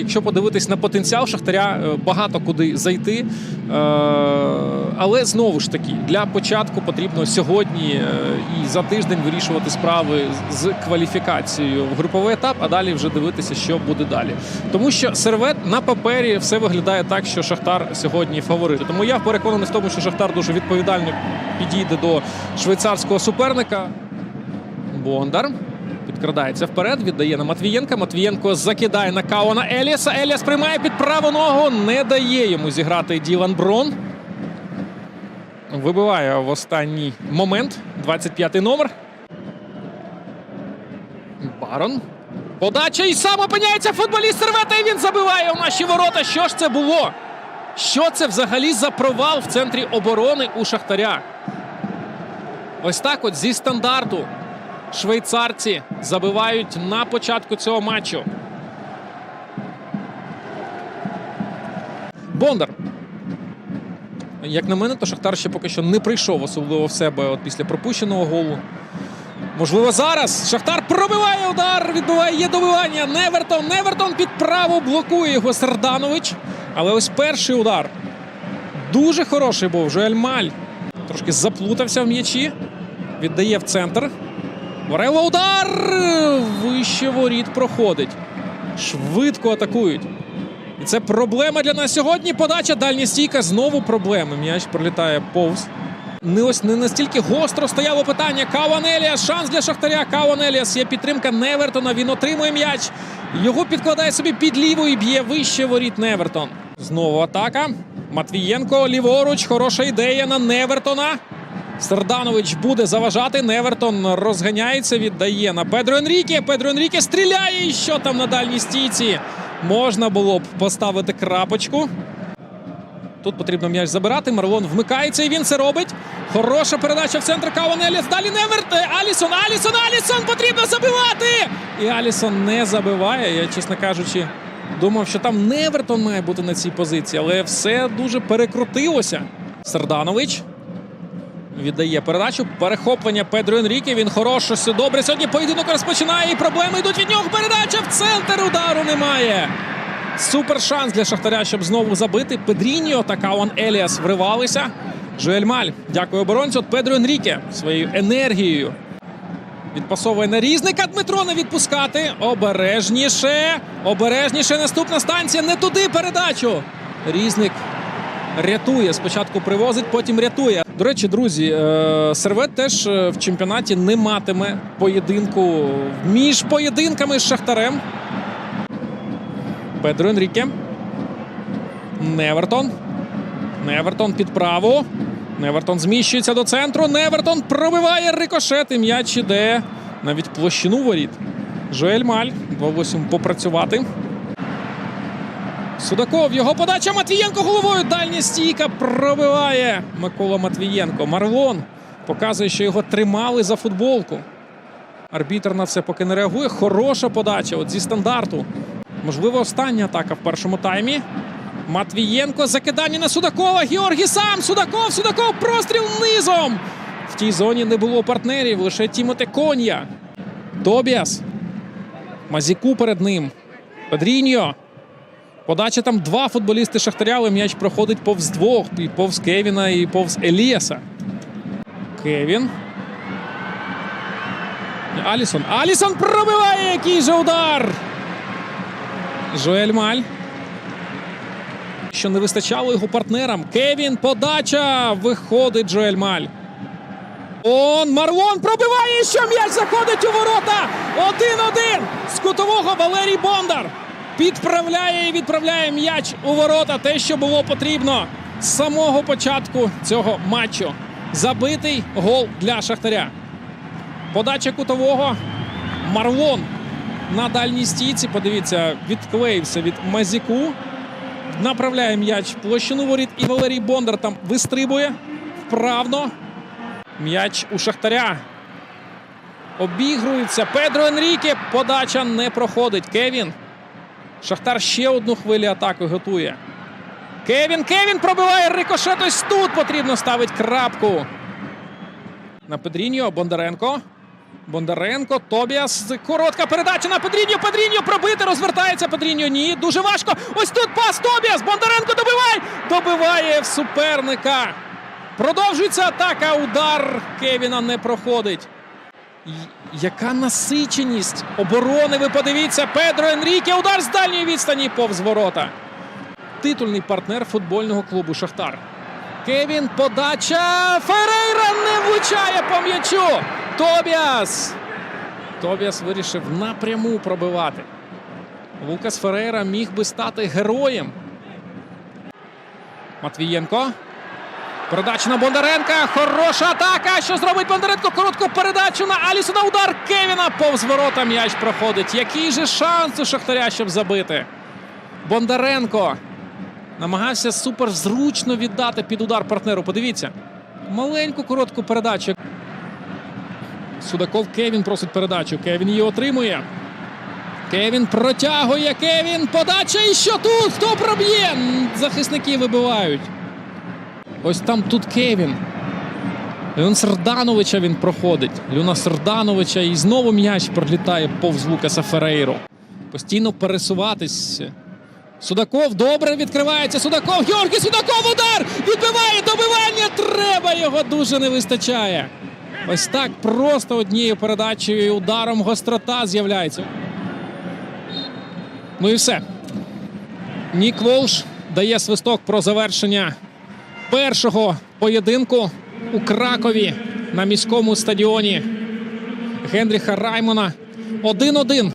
якщо подивитись на потенціал Шахтаря, е, багато куди зайти. Е, Але знову ж таки, для початку потрібно сьогодні е, і за тиждень вирішувати справи з кваліфікацією в груповий етап, а далі вже дивитися, що буде далі. Тому що сервет на папері все виглядає так, що Шахтар сьогодні фаворит. Тому я переконаний в тому, що Шахтар дуже відповідально підійде до швейцарського суперника. Бондар підкрадається вперед, віддає на Матвієнка. Матвієнко закидає на Каона Еліаса. Еліас приймає під праву ногу. Не дає йому зіграти Ділан Брон. Вибиває в останній момент. 25-й номер. Барон. Подача і сам опиняється футболіст сервета. І він забиває у наші ворота. Що ж це було? Що це взагалі за провал в центрі оборони у Шахтаря? Ось так от зі стандарту швейцарці забивають на початку цього матчу. Бондар. Як на мене, то Шахтар ще поки що не прийшов особливо в себе от після пропущеного голу. Можливо, зараз Шахтар пробиває удар, відбиває є добивання. Невертон. Невертон під праву блокує його Серданович. Але ось перший удар. Дуже хороший був. Жоель Маль трошки заплутався в м'ячі. Віддає в центр. Варело удар! Вище воріт проходить. Швидко атакують. І це проблема для нас сьогодні. Подача дальня стійка. Знову проблеми. М'яч пролітає повз. Не ось не настільки гостро стояло питання. Кауан Еліас. Шанс для Шахтаря. Кауан Еліас. Є підтримка Невертона. Він отримує м'яч. Його підкладає собі під ліву і б'є вище воріт Невертон. Знову атака. Матвієнко ліворуч. Хороша ідея на Невертона. Серданович буде заважати. Невертон розганяється, віддає на Педро Енріке. Педро Енріке стріляє. І що там на дальній стійці? Можна було б поставити крапочку. Тут потрібно м'яч забирати. Марлон вмикається і він це робить. Хороша передача в центр Каун Еліас. Далі Неверт. Алісон, Алісон, Алісон! Потрібно забивати! І Алісон не забиває. Я, чесно кажучи, думав, що там Невертон має бути на цій позиції, але все дуже перекрутилося. Серданович. Віддає передачу. Перехоплення Педро Енріке. Він хорошо все добре. Сьогодні поєдинок розпочинає. І проблеми йдуть від нього. Передача в центр удару немає. Супер шанс для Шахтаря, щоб знову забити. Педріньо та Каон Еліас вривалися. Жоель Маль. Дякую оборонцю. От Педро Енріке своєю енергією. Відпасовує на різника. Дмитро не відпускати. Обережніше. Обережніше. Наступна станція. Не туди передачу. Різник рятує. Спочатку привозить, потім рятує. До речі, друзі, е, сервет теж е, в чемпіонаті не матиме поєдинку між поєдинками з Шахтарем. Педро Енріке. Невертон. Невертон під праву. Невертон зміщується до центру. Невертон пробиває рикошет. І м'яч іде навіть площину воріт. Жоель Маль. 2-8 попрацювати. Судаков. Його подача Матвієнко головою. Дальня стійка пробиває Микола Матвієнко. Марлон показує, що його тримали за футболку. Арбітр на це поки не реагує. Хороша подача. От зі стандарту. Можливо, остання атака в першому таймі. Матвієнко закидання на Судакова. Георгій сам. Судаков. Судаков. Простріл низом. В тій зоні не було партнерів. Лише Тімоте Кон'я. Тобіас. Мазіку перед ним. Педріньо. Подача там два футболісти Шахтаря, але м'яч проходить повз двох. І повз Кевіна, і повз Еліаса. Кевін. Алісон. Алісон пробиває. Який же удар! Жоель Маль. Що не вистачало його партнерам. Кевін, подача. Виходить Жоель Маль. Он Марлон пробиває, що м'яч заходить у ворота. Один-один. З кутового Валерій Бондар. Підправляє і відправляє м'яч у ворота. Те, що було потрібно з самого початку цього матчу. Забитий гол для Шахтаря. Подача кутового. Марлон на дальній стійці. Подивіться, відклеївся від Мазіку. Направляє м'яч площину воріт. І Валерій Бондар там вистрибує вправно. М'яч у Шахтаря. Обігрується. Педро Енріке. Подача не проходить. Кевін. Шахтар ще одну хвилю атаки готує. Кевін. Кевін пробиває рикошет. Ось тут потрібно ставити крапку. На Педріньо. Бондаренко. Бондаренко, Тобіас. Коротка передача на Педріньо. Педріньо пробити. Розвертається Педріньо. Ні, дуже важко. Ось тут пас Тобіас. Бондаренко! Добиває в суперника. Продовжується атака. Удар Кевіна не проходить. Яка насиченість оборони. Ви подивіться. Педро Енріке. Удар з дальньої відстані повз ворота. Титульний партнер футбольного клубу Шахтар. Кевін подача. Ферейра не влучає по м'ячу. Тобіас. Тобіас вирішив напряму пробивати. Лукас Ферейра міг би стати героєм. Матвієнко. Передача на Бондаренка. Хороша атака. Що зробить Бондаренко? Коротку передачу на Алісона. Удар Кевіна. Повз ворота м'яч проходить. Який же шанс у Шахтаря, щоб забити? Бондаренко намагався суперзручно віддати під удар партнеру. Подивіться. Маленьку коротку передачу. Судаков Кевін просить передачу. Кевін її отримує. Кевін протягує. Кевін. Подача. І що тут? Хто проб'є? Захисники вибивають. Ось там тут Кевін. Люна Сердановича він проходить. Люна Сердановича і знову м'яч пролітає повз Лукаса Ферейро. Постійно пересуватись. Судаков добре відкривається. Судаков. Георгій Судаков удар! Відбиває добивання. Треба його дуже не вистачає. Ось так просто однією передачею і ударом гострота з'являється. Ну і все. Нік Волш дає свисток про завершення першого поєдинку у Кракові на міському стадіоні Генріха Раймона. 1-1.